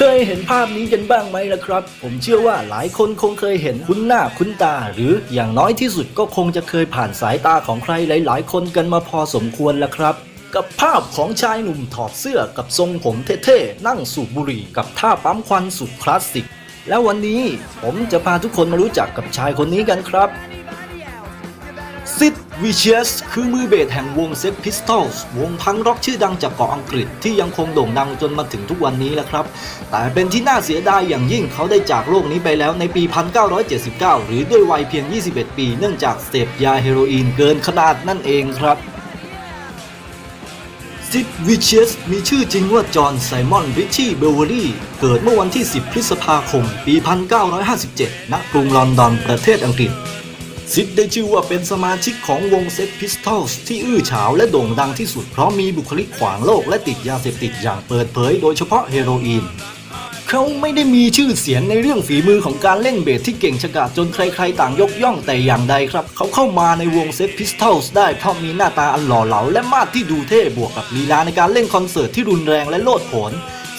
เคยเห็นภาพนี้กันบ้างไหมล่ะครับ ผมเชื่อว่าหลายคนคงเคยเห็นคุ้นหน้าคุ้นตา หรืออย่างน้อยที่สุดก็คงจะเคยผ่านสายตาของใครหลาย ๆ คนกันมาพอสมควรแล้วครับ กับภาพของชายหนุ่มถอดเสื้อกับทรงผมเท่ๆนั่งสูบบุหรี่กับท่าปั๊มควันสุดคลาสสิก แล้ววันนี้ผมจะพาทุกคนมารู้จักกับชายคนนี้กันครับ ซิดวิเชียสคือมือเบสแห่งวงเซ็กพิสตอลส์วงพังร็อกชื่อดังจากเกาะอังกฤษที่ยังคงโด่งดังจนมาถึงทุกวันนี้แหละครับ แต่เป็นที่น่าเสียดายอย่างยิ่งเขาได้จากโลกนี้ไปแล้วในปี 1979 หรือด้วยวัยเพียง 21 ปี เนื่องจากเสพยาเฮโรอีนเกินขนาดนั่นเองครับซิดวิเชียสมีชื่อจริงว่าจอห์นไซมอนริชชี่เบลเวอรี่เกิดเมื่อวันที่ 10 พฤษภาคม ปี 1957 ณ กรุงลอนดอน ประเทศอังกฤษ ซิดได้ชื่อว่าเป็นสมาชิกของวงเซ็กพิสตอลส์ที่อื้อฉาวและโด่งดังที่สุดเพราะมีบุคลิกขวางโลกและติดยาเสพติดอย่างเปิดเผยโดยเฉพาะเฮโรอีนเขาไม่ได้มีชื่อเสียงในเรื่องฝีมือของการเล่นเบสที่เก่งฉกาจจนใครๆต่างยกย่องแต่อย่างใดครับ เขาเข้ามาในวงเซ็กพิสตอลส์ได้เพราะมีหน้าตาอันหล่อเหลาและมาดที่ดูเท่บวกกับลีลาในการเล่นคอนเสิร์ตที่รุนแรงและโลดโผน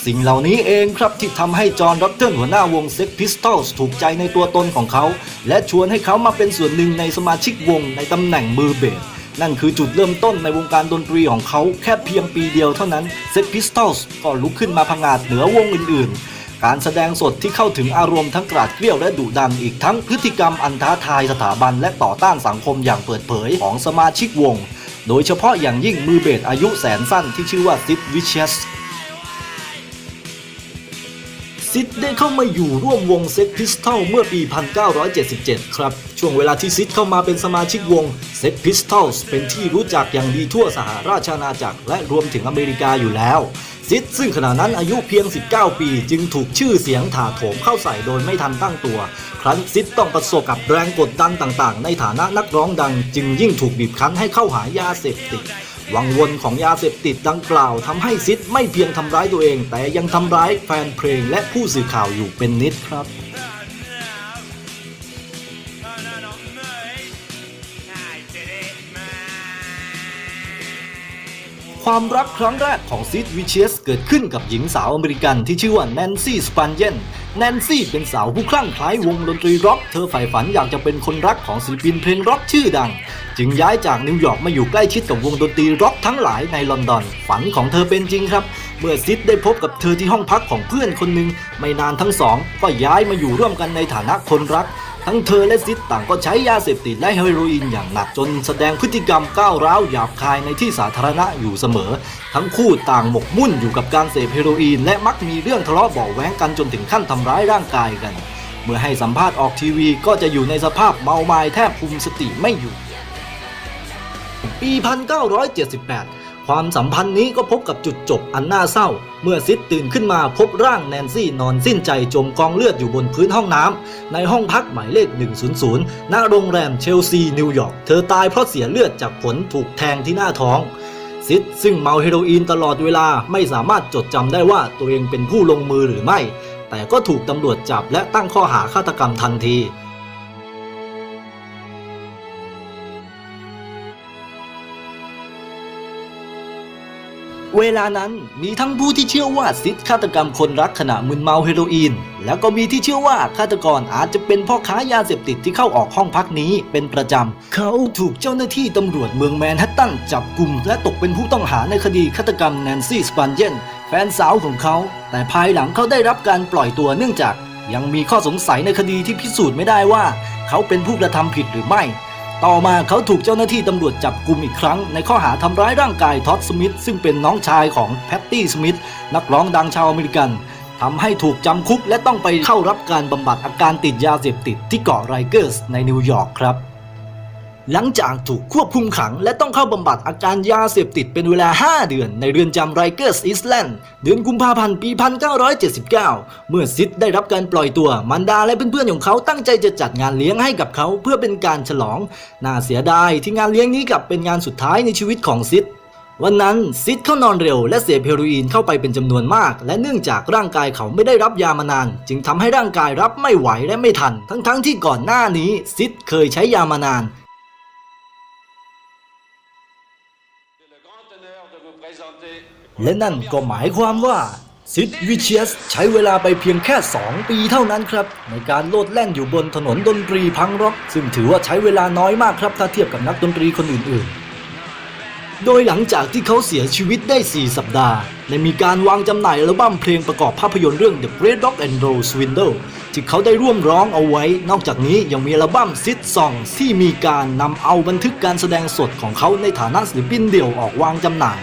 สิ่งเหล่านี้เองครับที่ทำให้จอห์นรัตเทิลหัวหน้าวงเซ็กพิสตอลส์ถูกใจในตัวตนของเขา และชวนให้เขามาเป็นส่วนหนึ่งในสมาชิกวงในตำแหน่งมือเบสนั่นคือจุดเริ่มต้นในวงการดนตรีของเขาแค่เพียงปีเดียวเท่านั้นเซ็กพิสตอลส์ก็ลุกขึ้นมาพังอาจเหนือวงอื่น ๆการแสดงสดที่เข้าถึงอารมณ์ทั้งกราดเกลี้ยวและดุดันอีกทั้งพฤติกรรมอันท้าทายสถาบันและต่อต้านสังคมอย่างเปิดเผยของสมาชิกวง โดยเฉพาะอย่างยิ่งมือเบสอายุแสนสั้นที่ชื่อว่าซิดวิเชส ซิดได้เข้ามาอยู่ร่วมวงเซ็กพิสตอลเมื่อปี 1977 ครับ ช่วงเวลาที่ซิดเข้ามาเป็นสมาชิกวงเซ็กพิสตอลเป็นที่รู้จักอย่างดีทั่วสหราชอาณาจักรและรวมถึงอเมริกาอยู่แล้ว ซิดซึ่งขณะนั้นอายุเพียง 19 ปี จึงถูกชื่อเสียงถาโถมเข้าใส่โดยไม่ทันตั้งตัว ครั้นซิดต้องประสบกับแรงกดดันต่างๆ ในฐานะนักร้องดัง จึงยิ่งถูกบีบคั้นให้เข้าหายาเสพติด วังวนของยาเสพติดดังกล่าวทำให้ซิดไม่เพียงทำร้ายตัวเอง แต่ยังทำร้ายแฟนเพลงและผู้สื่อข่าวอยู่เป็นนิดครับ ความรักครั้งแรกของซิดวิเชียสเกิดขึ้นกับหญิงสาวอเมริกันที่ชื่อว่าแนนซี่สปันเยนแนนซี่เป็นสาวผู้คลั่งไคล้วงดนตรีร็อก เธอใฝ่ฝันอยากจะเป็นคนรักของศิลปินเพลงร็อกชื่อดัง จึงย้ายจากนิวยอร์กมาอยู่ใกล้ชิดกับวงดนตรีร็อกทั้งหลายในลอนดอน ฝันของเธอเป็นจริงครับ เมื่อซิดได้พบกับเธอที่ห้องพักของเพื่อนคนหนึ่งไม่นานทั้งสองก็ย้ายมาอยู่ร่วมกันในฐานะคนรัก ทั้งเธอและซิดต่างก็ใช้ยาเสพติดและเฮโรอีนอย่างหนักจนแสดงพฤติกรรมก้าวร้าวหยาบคายในที่สาธารณะอยู่เสมอ ทั้งคู่ต่างหมกมุ่นอยู่กับการเสพเฮโรอีนและมักมีเรื่องทะเลาะเบาแว้งกันจนถึงขั้นทำร้ายร่างกายกัน เมื่อให้สัมภาษณ์ออกทีวีก็จะอยู่ในสภาพเมาไม้แทบคุมสติไม่อยู่ ปี 1978 ความสัมพันธ์นี้ก็พบกับจุดจบอันน่าเศร้า เมื่อซิดตื่นขึ้นมาพบร่างแนนซี่นอนสิ้นใจจมกองเลือดอยู่บนพื้นห้องน้ำในห้องพักหมายเลข 100 ณ โรงแรมเชลซีนิวยอร์ก เธอตายเพราะเสียเลือดจากผลถูกแทงที่หน้าท้องซิดซึ่งเมาเฮโรอีนตลอดเวลาไม่สามารถจดจำได้ว่าตัวเองเป็นผู้ลงมือหรือไม่ แต่ก็ถูกตำรวจจับและตั้งข้อหาฆาตกรรมทันที เวลานั้นมีทั้งผู้ที่เชื่อว่าซิดฆาตกรรมคนรักขณะมึนเมาเฮโรอีน แล้วก็มีที่เชื่อว่าฆาตกรอาจจะเป็นพ่อค้ายาเสพติดที่เข้าออกห้องพักนี้เป็นประจำ เขาถูกเจ้าหน้าที่ตำรวจเมืองแมนฮัตตันจับกลุ่ม และตกเป็นผู้ต้องหาในคดีฆาตกรรมแนนซี่สปันเยนแฟนสาวของเขา แต่ภายหลังเขาได้รับการปล่อยตัวเนื่องจาก ยังมีข้อสงสัยในคดีที่พิสูจน์ไม่ได้ว่า เขาเป็นผู้กระทำผิดหรือไม่ ต่อมาเขาถูกเจ้าหน้าที่ตำรวจจับกลุ่มอีกครั้ง ในข้อหาทำร้ายร่างกายท็อดสมิธซึ่งเป็นน้องชายของแพตตี้สมิธนักร้องดังชาวอเมริกันทำให้ถูกจำคุกและต้องไปเข้ารับการบำบัดอาการติดยาเสพติดที่เกาะไรเกอร์สในนิวยอร์กครับ หลังจากถูกควบคุมขัง และต้องเข้าบำบัดอาการยาเสพติดเป็นเวลา 5 เดือนในเรือนจำไรเกอร์สอิสแลนด์เดือนกุมภาพันธ์ปี 1979 เมื่อซิดได้รับการปล่อยตัวมันดาและเพื่อนๆของเขาตั้งใจจะจัดงานเลี้ยงให้กับเขาเพื่อเป็นการฉลอง น่าเสียดายที่งานเลี้ยงนี้กลับเป็นงานสุดท้ายในชีวิตของซิดวันนั้นซิดเข้านอนเร็วและเสพเฮโรอีนเข้าไปเป็นจำนวนมาก และเนื่องจากร่างกายเขาไม่ได้รับยามานาน จึงทำให้ร่างกายรับไม่ไหวและไม่ทัน ทั้งๆที่ก่อนหน้านี้ซิดเคยใช้ยามานาน และนั่นก็หมายความว่าซิดวิเชียสใช้เวลาไปเพียงแค่ 2 ปีเท่านั้นครับ ในการโลดแล่นอยู่บนถนนดนตรีพังร็อก ซึ่งถือว่าใช้เวลาน้อยมากครับถ้าเทียบกับนักดนตรีคนอื่นๆ โดยหลังจากที่เขาเสียชีวิตได้ 4 สัปดาห์ได้มีการวางจำหน่ายอัลบั้มเพลงประกอบภาพยนตร์เรื่อง The Great Rock and Roll Swindle ที่เขาได้ร่วมร้องเอาไว้ นอกจากนี้ยังมีอัลบั้ม Sit Song ที่มีการนำเอาบันทึกการแสดงสดของเขาในฐานะศิลปินเดี่ยวออกวางจำหน่าย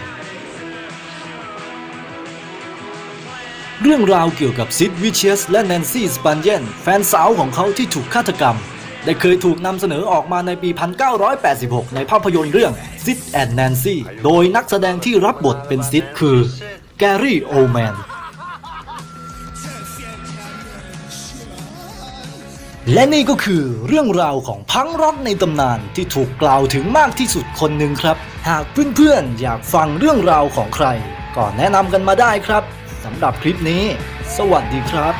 เรื่องราวเกี่ยวกับซิดวิเชียสและแนนซี่สปันเยนแฟนสาวของเขาที่ถูกฆาตกรรม ได้เคยถูกนำเสนอออกมาในปี 1986 ในภาพยนตร์เรื่อง Sid and Nancy โดยนักแสดงที่รับบทเป็นซิดคือแกรี่โอแมนและนี่ก็คือเรื่องราวของพังร็อกในตำนานที่ถูกกล่าวถึงมากที่สุดคนหนึ่งครับ หากเพื่อนๆอยากฟังเรื่องราวของใคร ก็แนะนำกันมาได้ครับสำหรับคลิปนี้ สวัสดีครับ